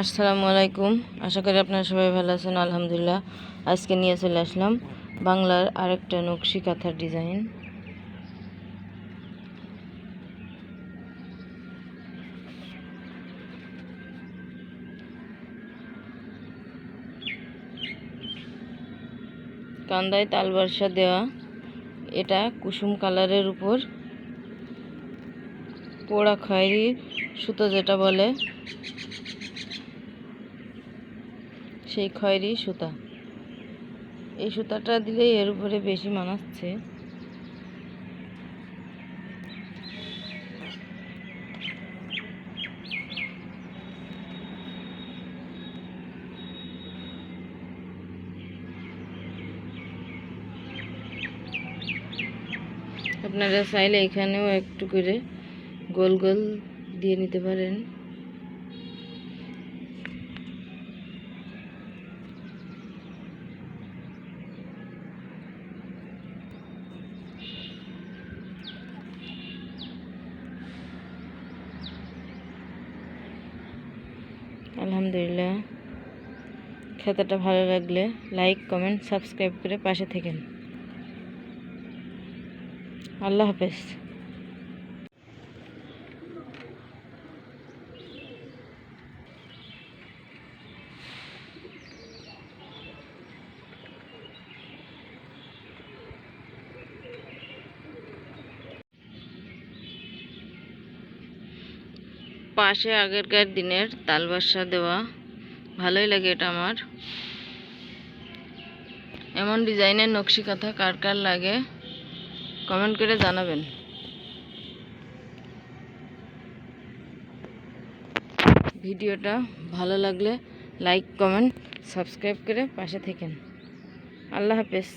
আসসালামু আলাইকুম। আশা করি আপনারা সবাই ভালো আছেন, আলহামদুলিল্লাহ। আজকে নিয়ে চলে আসলাম বাংলার আরেকটা নকশি কাঁথার ডিজাইন। কান্দায় তালবাসা দেওয়া, এটা কুসুম কালারের উপর। পোড়া খয়েরি, সুতো যেটা বলে। সেই খয়েরি সুতা। এই সুতাটা দিলে এর উপরে বেশি মানাচ্ছে আপনারা চাইলে এখানেও একটু করে গোল গোল দিয়ে নিতে পারেন। আলহামদুলিল্লাহ। খেতাটা ভালো লাগলে লাইক কমেন্ট সাবস্ক্রাইব করে পাশে থাকেন। আল্লাহ হাফেজ। পাশে আগেরকার দিনের তালবাসা দেওয়া। ভালোই লাগে এটা আমার। এমন ডিজাইনের নকশি কাঁথা কার কার লাগে, কমেন্ট করে জানাবেন। ভিডিওটা ভালো লাগলে লাইক, কমেন্ট, সাবস্ক্রাইব করে পাশে থেকেন। আল্লাহ হাফেজ।